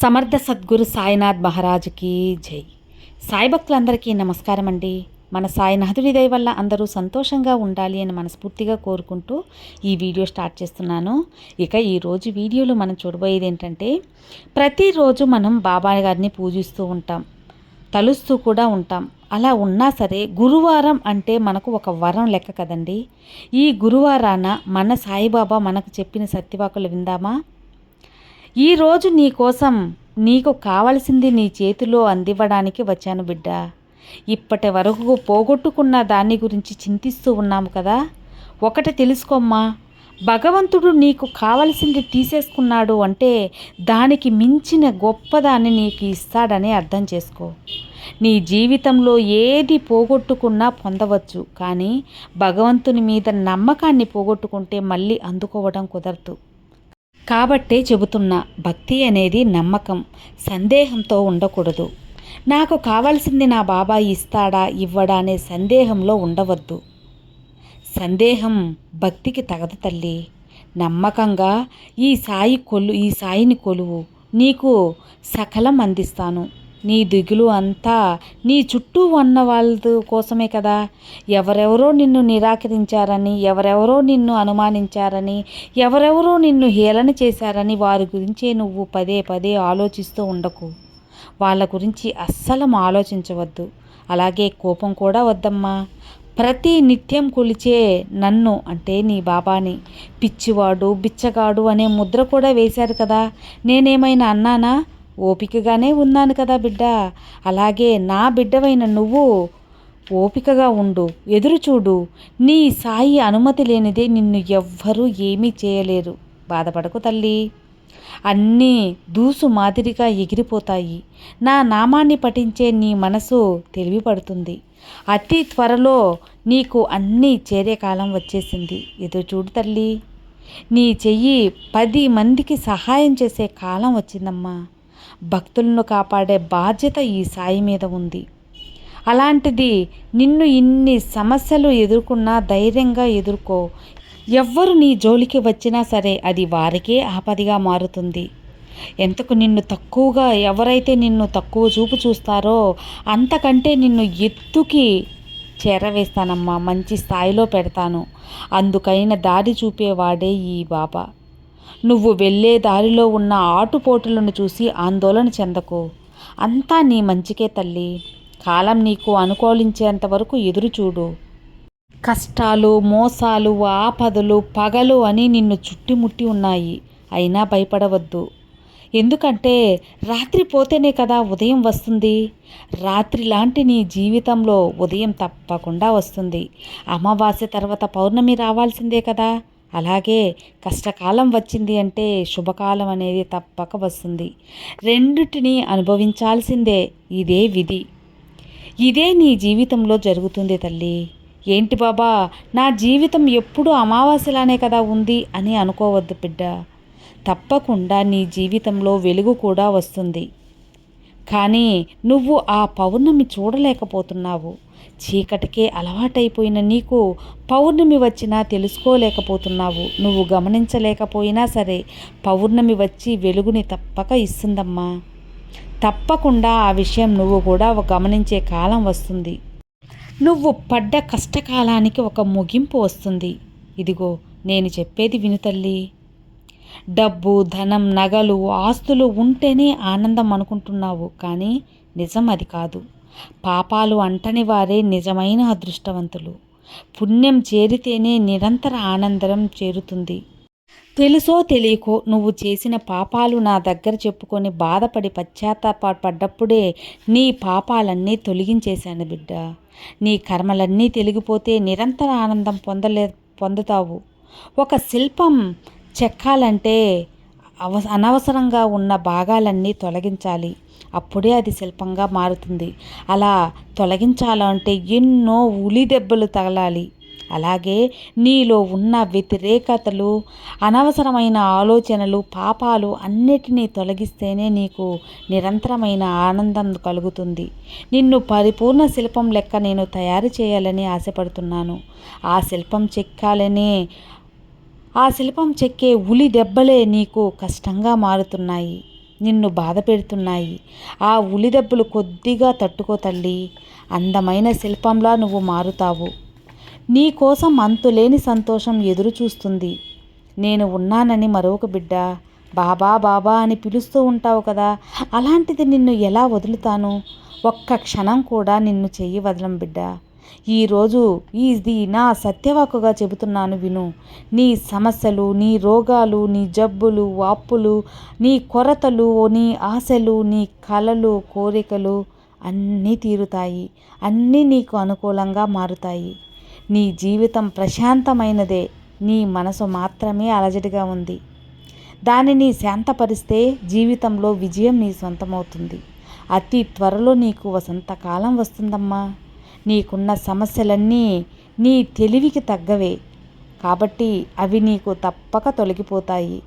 సమర్థ సద్గురు సాయినాథ్ మహారాజుకి జై. సాయి భక్తులందరికీ నమస్కారం అండి మన సాయినాథుడి దయ వల్ల అందరూ సంతోషంగా ఉండాలి అని మనస్ఫూర్తిగా కోరుకుంటూ ఈ వీడియో స్టార్ట్ చేస్తున్నాను. ఇక ఈరోజు వీడియోలో మనం చూడబోయేది ఏంటంటే ప్రతిరోజు మనం బాబా గారిని పూజిస్తూ ఉంటాం. తలుస్తూ కూడా ఉంటాం. అలా ఉన్నా సరే గురువారం అంటే మనకు ఒక వరం లెక్క కదండి. ఈ గురువారాన మన సాయిబాబా మనకు చెప్పిన సత్యవాకులు విందామా? ఈరోజు నీ కోసం నీకు కావలసింది నీ చేతిలో అందివ్వడానికి వచ్చాను బిడ్డ. ఇప్పటి వరకు పోగొట్టుకున్న దాని గురించి చింతిస్తూ ఉన్నాము కదా. ఒకటి తెలుసుకోమ్మా. భగవంతుడు నీకు కావలసింది తీసేసుకున్నాడు అంటే దానికి మించిన గొప్పదాన్ని నీకు ఇస్తాడని అర్థం చేసుకో. నీ జీవితంలో ఏది పోగొట్టుకున్నా పొందవచ్చు. కానీ భగవంతుని మీద నమ్మకాన్ని పోగొట్టుకుంటే మళ్ళీ అందుకోవడం కుదరదు. కాబట్టే చెబుతున్నా భక్తి అనేది నమ్మకం సందేహంతో ఉండకూడదు. నాకు కావాల్సింది నా బాబాయ్ ఇస్తాడా ఇవ్వడా అనే సందేహంలో ఉండవద్దు. సందేహం భక్తికి తగదు తల్లి. నమ్మకంగా ఈ సాయి కొలు ఈ సాయిని కొలువు నీకు సకలం అందిస్తాను. నీ దిగులు అంతా నీ చుట్టూ ఉన్న వాళ్ళ కోసమే కదా. ఎవరెవరో నిన్ను నిరాకరించారని ఎవరెవరో నిన్ను అనుమానించారని ఎవరెవరో నిన్ను హేళన చేశారని వారి గురించే నువ్వు పదే పదే ఆలోచిస్తూ ఉండకు. వాళ్ళ గురించి అస్సలు ఆలోచించవద్దు. అలాగే కోపం కూడా వద్దమ్మా. ప్రతి నిత్యం కొలిచే నన్ను అంటే నీ బాబాని. పిచ్చివాడు బిచ్చగాడు అనే ముద్ర కూడా వేశారు కదా. నేనేమైనా అన్నానా? ఓపికగానే ఉన్నాను కదా బిడ్డ. అలాగే నా బిడ్డవైన నువ్వు ఓపికగా ఉండు ఎదురు చూడు. నీ సాయి అనుమతి లేనిదే నిన్ను ఎవ్వరూ ఏమీ చేయలేరు. బాధపడకు తల్లి. అన్నీ దూసు మాదిరిగా ఎగిరిపోతాయి. నా నామాన్ని పఠించే నీ మనసు తెలివిపడుతుంది. అతి త్వరలో నీకు అన్నీ చేరే కాలం వచ్చేసింది. ఎదురు చూడు తల్లి. నీ చెయ్యి పది మందికి సహాయం చేసే కాలం వచ్చిందమ్మా. భక్తులను కాపాడే బాధ్యత ఈ సాయి మీద ఉంది. అలాంటిది నిన్ను ఇన్ని సమస్యలు ఎదుర్కొన్నా ధైర్యంగా ఎదుర్కో. ఎవ్వరు నీ జోలికి వచ్చినా సరే అది వారికే ఆపదిగా మారుతుంది. ఎంతకు నిన్ను తక్కువగా ఎవరైతే నిన్ను తక్కువ చూపు చూస్తారో అంతకంటే నిన్ను ఎత్తుకి చేరవేస్తానమ్మా మంచి స్థాయిలో పెడతాను. అందుకైన దారి చూపేవాడే ఈ బాబా. నువ్వు వెళ్ళే దారిలో ఉన్న ఆటుపోటులను చూసి ఆందోళన చెందకు. అంతా నీ మంచికే తల్లి. కాలం నీకు అనుకూలించేంత వరకు ఎదురుచూడు కష్టాలు మోసాలు ఆపదలు పగలు అని నిన్ను చుట్టుముట్టి ఉన్నాయి. అయినా భయపడవద్దు. ఎందుకంటే రాత్రి పోతేనే కదా ఉదయం వస్తుంది. రాత్రి లాంటి నీ జీవితంలో ఉదయం తప్పకుండా వస్తుంది. అమావాస్య తర్వాత పౌర్ణమి రావాల్సిందే కదా. అలాగే కష్టకాలం వచ్చింది అంటే శుభకాలం అనేది తప్పక వస్తుంది. రెండిటిని అనుభవించాల్సిందే ఇదే విధి. ఇదే నీ జీవితంలో జరుగుతుంది తల్లి. ఏంటి బాబా నా జీవితం ఎప్పుడూ అమావాస్యలానే కదా ఉంది అని అనుకోవద్దు బిడ్డ. తప్పకుండా నీ జీవితంలో వెలుగు కూడా వస్తుంది. కానీ నువ్వు ఆ పౌర్ణమి చూడలేకపోతున్నావు. చీకటికే అలవాటైపోయిన నీకు పౌర్ణమి వచ్చినా తెలుసుకోలేకపోతున్నావు. నువ్వు గమనించలేకపోయినా సరే పౌర్ణమి వచ్చి వెలుగుని తప్పక ఇస్తుందమ్మా. తప్పకుండా ఆ విషయం నువ్వు కూడా గమనించే కాలం వస్తుంది. నువ్వు పడ్డ కష్టకాలానికి ఒక ముగింపు వస్తుంది. ఇదిగో నేను చెప్పేది విను తల్లి. డబ్బు ధనం నగలు ఆస్తులు ఉంటేనే ఆనందం అనుకుంటున్నావు కానీ నిజం అది కాదు. పాపాలు అంటని వారే నిజమైన అదృష్టవంతులు. పుణ్యం చేరితేనే నిరంతర ఆనందం చేరుతుంది. తెలుసో తెలియకో నువ్వు చేసిన పాపాలు నా దగ్గర చెప్పుకొని బాధపడి పశ్చాత్తాపడ్డప్పుడే నీ పాపాలన్నీ తొలగించేశాను బిడ్డ. నీ కర్మలన్నీ తెలిగిపోతే నిరంతర ఆనందం పొందలే పొందుతావు. ఒక శిల్పం చెక్కాలంటే అవ అనవసరంగా ఉన్న భాగాలన్నీ తొలగించాలి. అప్పుడే అది శిల్పంగా మారుతుంది. అలా తొలగించాలంటే ఎన్నో ఉలి దెబ్బలు తగలాలి. అలాగే నీలో ఉన్న వ్యతిరేకతలు అనవసరమైన ఆలోచనలు పాపాలు అన్నిటినీ తొలగిస్తేనే నీకు నిరంతరమైన ఆనందం కలుగుతుంది. నిన్ను పరిపూర్ణ శిల్పం లెక్క నేను తయారు చేయాలని ఆశపడుతున్నాను. ఆ శిల్పం చెక్కాలనే ఆ శిల్పం చెక్కే ఉలి దెబ్బలే నీకు కష్టంగా మారుతున్నాయి. నిన్ను బాధ పెడుతున్నాయి. ఆ ఉలిదెబ్బలు కొద్దిగా తట్టుకో తల్లి. అందమైన శిల్పంలా నువ్వు మారుతావు. నీ కోసం అంతులేని సంతోషం ఎదురు చూస్తుంది. నేను ఉన్నానని మరొక బిడ్డ. బాబా బాబా అని పిలుస్తూ ఉంటావు కదా. అలాంటిది నిన్ను ఎలా వదులుతాను? ఒక్క క్షణం కూడా నిన్ను చెయ్యి వదలం బిడ్డ. ఈరోజు ఇది నా సత్యవాకుగా చెబుతున్నాను విను. నీ సమస్యలు నీ రోగాలు నీ జబ్బులు వాప్పులు నీ కొరతలు నీ ఆశలు నీ కలలు కోరికలు అన్నీ తీరుతాయి. అన్నీ నీకు అనుకూలంగా మారుతాయి. నీ జీవితం ప్రశాంతమైనదే. నీ మనసు మాత్రమే అలజడిగా ఉంది. దానిని శాంతపరిస్తే జీవితంలో విజయం నీ సొంతమవుతుంది. అతి త్వరలో నీకు వసంతకాలం వస్తుందమ్మా. నీకున్న సమస్యలన్నీ నీ తెలివికి తగ్గవే. కాబట్టి అవి నీకు తప్పక తొలగిపోతాయి.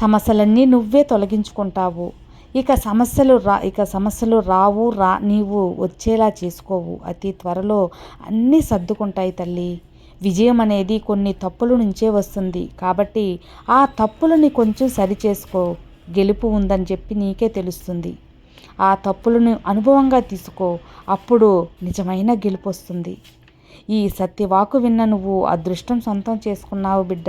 సమస్యలన్నీ నువ్వే తొలగించుకుంటావు. ఇక సమస్యలు రా ఇక సమస్యలు రావు రా నీవు వచ్చేలా చేసుకోవు. అతి త్వరలో అన్నీ సర్దుకుంటాయి తల్లి. విజయం అనేది కొన్ని తప్పుల నుంచే వస్తుంది. కాబట్టి ఆ తప్పులని కొంచెం సరిచేసుకో. గెలుపు ఉందని చెప్పి నీకే తెలుస్తుంది. ఆ తప్పులను అనుభవంగా తీసుకో అప్పుడు నిజమైన గెలుపు వస్తుంది ఈ సత్యవాకు విన్న నువ్వు అదృష్టం సొంతం చేసుకున్నావు బిడ్డ.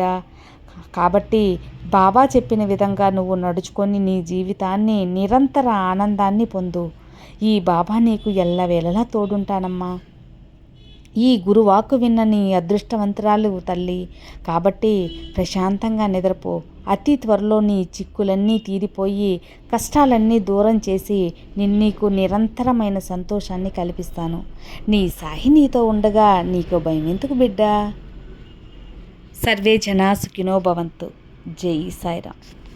కాబట్టి బాబా చెప్పిన విధంగా నువ్వు నడుచుకొని నీ జీవితాన్ని నిరంతర ఆనందాన్ని పొందు. ఈ బాబా నీకు ఎల్లవేళలా తోడుంటానమ్మా. ఈ గురువాకు విన్న నీ అదృష్టవంతురాలు తల్లి. కాబట్టి ప్రశాంతంగా నిద్రపో. అతి త్వరలో నీ చిక్కులన్నీ తీరిపోయి కష్టాలన్నీ దూరం చేసి నీకు నిరంతరమైన సంతోషాన్ని కల్పిస్తాను. నీ సాహినీతో ఉండగా నీకు భయం ఎందుకు బిడ్డ? సర్వే జనా సుఖినో భవంతు. జై సాయిరామ్.